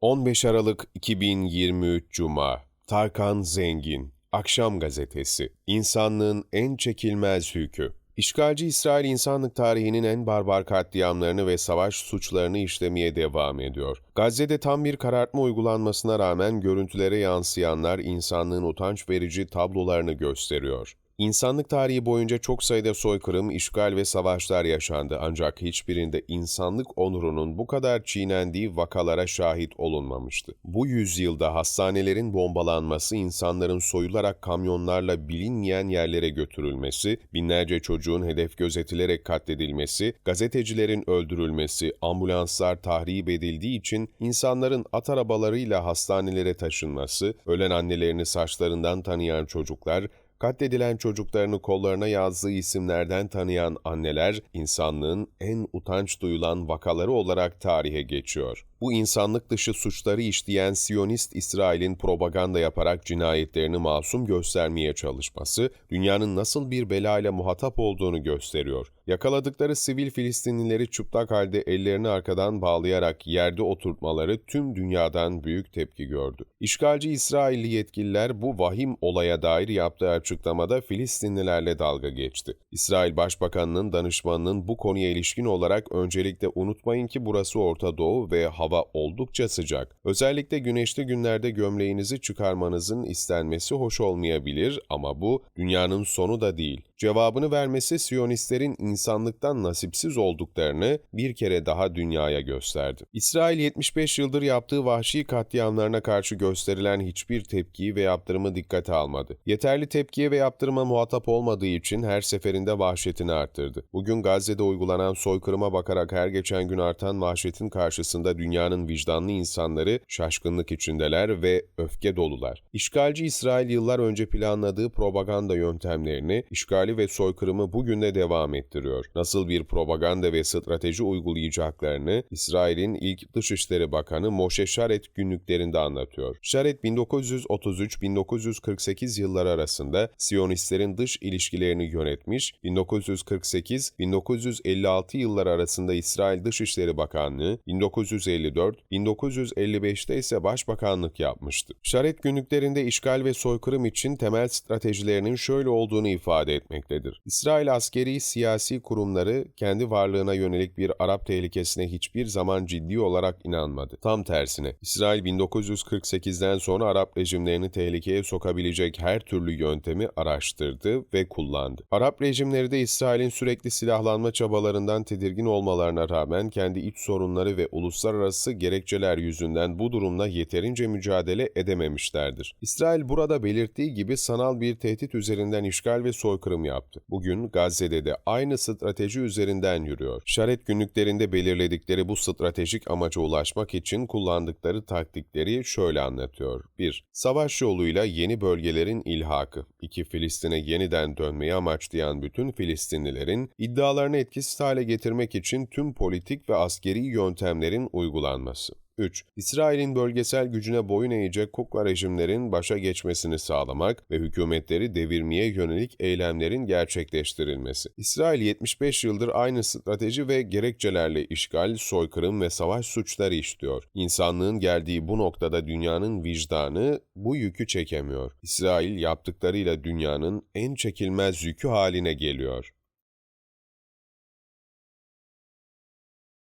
15 Aralık 2023 Cuma Tarkan Zengin Akşam Gazetesi İnsanlığın en çekilmez hükü İşgalci İsrail insanlık tarihinin en barbar katliamlarını ve savaş suçlarını işlemeye devam ediyor. Gazze'de tam bir karartma uygulanmasına rağmen görüntülere yansıyanlar insanlığın utanç verici tablolarını gösteriyor. İnsanlık tarihi boyunca çok sayıda soykırım, işgal ve savaşlar yaşandı ancak hiçbirinde insanlık onurunun bu kadar çiğnendiği vakalara şahit olunmamıştı. Bu yüzyılda hastanelerin bombalanması, insanların soyularak kamyonlarla bilinmeyen yerlere götürülmesi, binlerce çocuğun hedef gözetilerek katledilmesi, gazetecilerin öldürülmesi, ambulanslar tahrip edildiği için insanların at arabalarıyla hastanelere taşınması, ölen annelerini saçlarından tanıyan çocuklar, Katledilen çocuklarını kollarına yazdığı isimlerden tanıyan anneler, insanlığın en utanç duyulan vakaları olarak tarihe geçiyor. Bu insanlık dışı suçları işleyen Siyonist İsrail'in propaganda yaparak cinayetlerini masum göstermeye çalışması, dünyanın nasıl bir belayla muhatap olduğunu gösteriyor. Yakaladıkları sivil Filistinlileri çıplak halde ellerini arkadan bağlayarak yerde oturtmaları tüm dünyadan büyük tepki gördü. İşgalci İsrailli yetkililer bu vahim olaya dair yaptığı açıklamada Filistinlilerle dalga geçti. İsrail Başbakanının danışmanının bu konuya ilişkin olarak öncelikle unutmayın ki burası Orta Doğu ve hava oldukça sıcak. Özellikle güneşli günlerde gömleğinizi çıkarmanızın istenmesi hoş olmayabilir ama bu dünyanın sonu da değil. Cevabını vermesi Siyonistlerin insanlıktan nasipsiz olduklarını bir kere daha dünyaya gösterdi. İsrail 75 yıldır yaptığı vahşi katliamlarına karşı gösterilen hiçbir tepkiyi ve yaptırımı dikkate almadı. Yeterli tepkiye ve yaptırıma muhatap olmadığı için her seferinde vahşetini arttırdı. Bugün Gazze'de uygulanan soykırıma bakarak her geçen gün artan vahşetin karşısında dünyanın vicdanlı insanları şaşkınlık içindeler ve öfke dolular. İşgalci İsrail yıllar önce planladığı propaganda yöntemlerini, işgali ve soykırımı bugün de devam ettiriyor. Nasıl bir propaganda ve strateji uygulayacaklarını İsrail'in ilk Dışişleri Bakanı Moshe Şaret günlüklerinde anlatıyor. Şaret 1933-1948 yılları arasında Siyonistlerin dış ilişkilerini yönetmiş, 1948-1956 yılları arasında İsrail Dışişleri Bakanlığı, 1954-1955'te ise başbakanlık yapmıştı. Şaret günlüklerinde işgal ve soykırım için temel stratejilerinin şöyle olduğunu ifade etmektedir. İsrail askeri siyasi kurumları kendi varlığına yönelik bir Arap tehlikesine hiçbir zaman ciddi olarak inanmadı. Tam tersine, İsrail 1948'den sonra Arap rejimlerini tehlikeye sokabilecek her türlü yöntemi araştırdı ve kullandı. Arap rejimleri de İsrail'in sürekli silahlanma çabalarından tedirgin olmalarına rağmen kendi iç sorunları ve uluslararası gerekçeler yüzünden bu durumla yeterince mücadele edememişlerdir. İsrail burada belirttiği gibi sanal bir tehdit üzerinden işgal ve soykırım yaptı. Bugün Gazze'de de aynı strateji üzerinden yürüyor. Şaret günlüklerinde belirledikleri bu stratejik amaca ulaşmak için kullandıkları taktikleri şöyle anlatıyor. 1. Savaş yoluyla yeni bölgelerin ilhakı. 2. Filistin'e yeniden dönmeyi amaçlayan bütün Filistinlilerin iddialarını etkisiz hale getirmek için tüm politik ve askeri yöntemlerin uygulanması. 3. İsrail'in bölgesel gücüne boyun eğecek kukla rejimlerin başa geçmesini sağlamak ve hükümetleri devirmeye yönelik eylemlerin gerçekleştirilmesi. İsrail 75 yıldır aynı strateji ve gerekçelerle işgal, soykırım ve savaş suçları işliyor. İnsanlığın geldiği bu noktada dünyanın vicdanı bu yükü çekemiyor. İsrail yaptıklarıyla dünyanın en çekilmez yükü haline geliyor.